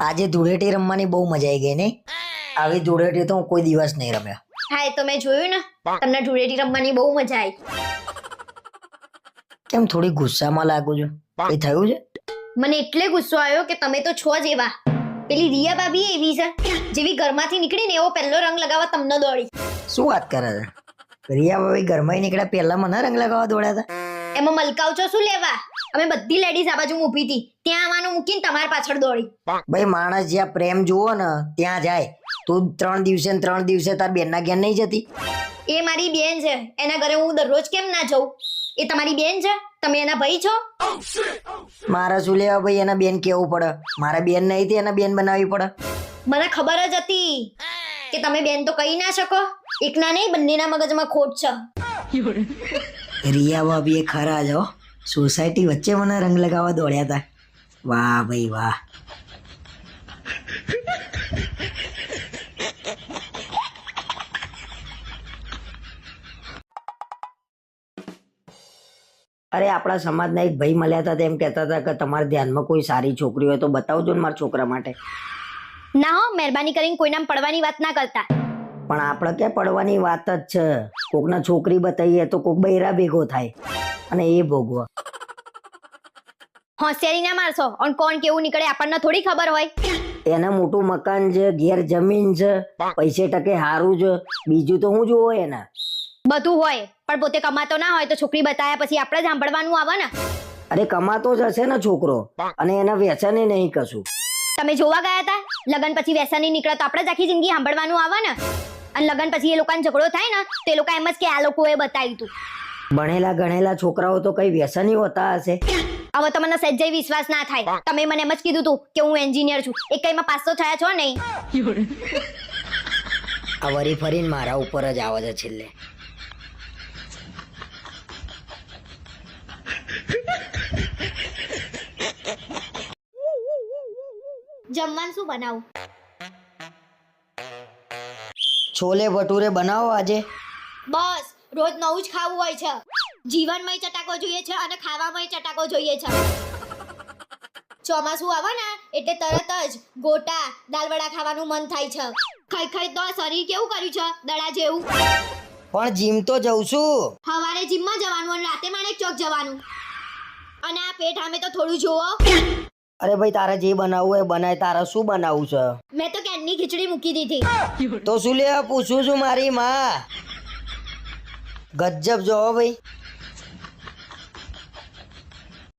આજે ધૂળેટી રમવાની બહુ મજા આવી ગઈ નહીં આવી ધૂળેટી તો હું કોઈ દિવસ નહીં રમ્યો. હા એ તો મેં જોયું ને. તમને ધૂળેટી રમવાની બહુ મજા આવી કેમ થોડી ગુસ્સામાં લાગુ છું? કઈ થયું છે? મને એટલે ગુસ્સો આવ્યો કે તમે તો છો જ એવા. પેલી રિયા ભાભી એવી છે જેવી ઘરમાંથી નીકળી ને એવો પહેલો રંગ લગાવવા તમને દોડી. શું વાત કરે છે? રિયા ભાભી ઘરમાં નીકળ્યા પહેલા મને રંગ લગાવવા દોડ્યા હતા? એમાં મલકાવ છો શું લેવા? અમે બધી લેડીઝ આ બાજુ ઊભી હતી. ત્યાં મૂકીને તમારી પાછળ દોડી. ભાઈ માણસ જ્યાં પ્રેમ જુઓ ને ત્યાં જાય. તું ત્રણ દિવસે ને ત્રણ દિવસે તાર બેનના ઘેર નહીં જતી? એ મારી બેન છે. એના ઘરે હું દરરોજ કેમ ના જઉં? એ તમારી બેન છે? તમે એના ભાઈ છો? મારા શું લેવા ભાઈ એના બેન કેવું પડે? મારા બેન નહીં હતી એના બેન બનાવવી પડે? મને ખબર જ હતી કે તમે બેન તો કહી ના શકો. એકના નહીં બંનેના મગજમાં ખોટ છે. રિયા ભાભી એ ખરા જ સોસાયટી વચ્ચે મને રંગ લગાવવા દોડ્યા હતા વાહ ભાઈ વાહ. અરે આપણા સમાજના એક ભાઈ મળ્યા હતા તેમ કહેતા હતા કે તમારા ધ્યાનમાં કોઈ સારી છોકરી હોય તો બતાવજો ને મારા છોકરા માટે. ના હો મહેરબાની કરીને કોઈના પડવાની વાત ના કરતા. પણ આપણે ક્યાં પડવાની વાત જ છે? કોકના છોકરી બતાવીએ તો કોક બૈરા ભેગો થાય. અને એ ભોગવો. હોશિયારી ના મારશો. અને કોણ કેવું નીકળે આપણને થોડી ખબર હોય. એને મોટું મકાન છે ઘેર જમીન છે પૈસે ટકે હારું છે. બીજું તો હું જોવો એને. બધું હોય પણ પોતે કમાતો ના હોય તો છોકરી બતાયા પછી આપણે સાંભળવાનું આવે ને. અરે કમાતો જ હશે ને છોકરો અને એને વ્યસને નહીં કશું. તમે જોવા ગયા હતા? લગન પછી વ્યસની નીકળે તો આપણે જ આખી જિંદગી સાંભળવાનું આવે ને. અને લગન પછી એ લોકોને ઝઘડો થાય ને તો એ લોકો એમ જ કે આ લોકોએ બતાવ્યું તું. ભણેલા ગણેલા છોકરાઓ તો કઈ વ્યસની હોતા હશે? હવે તમને મને વિશ્વાસ ના થાય. તમે મને એમ જ કીધું તું કે હું એન્જિનિયર છું. એક કઈમાં પાસ તો થયા છો નહીં આ વરી ફરીને મારા ઉપર જ આવે છે છેલ્લે. જમવાનું શું બનાવું? છોલે ભટુરે બનાવો આજે. બસ રોજ નવું જ ખાવું હોય છે. જીવનમાંય ચટાકો જોઈએ છે અને ખાવામાંય ચટાકો જોઈએ છે. ચોમાસું આવે ને એટલે તરત જ ગોટા દાલવડા ખાવાનું મન થાય છે. ખાઈ ખાઈ તો શરીર કેવું કર્યું છે? દડા જેવું. પણ જીમ તો જઉં છું. સવારે જીમમાં જવાનું અને રાતે માણેક ચોક જવાનું. અને આ પેટ અમે તો થોડું જોવો અરે ભાઈ તારે જે બનાવવું એ બનાય. તારે શું બનાવવું છે? મેં તો કેનની ખીચડી મૂકી દીધી. તો શું લેવા પૂછું છું મારી માં. ગજબ જો ભાઈ.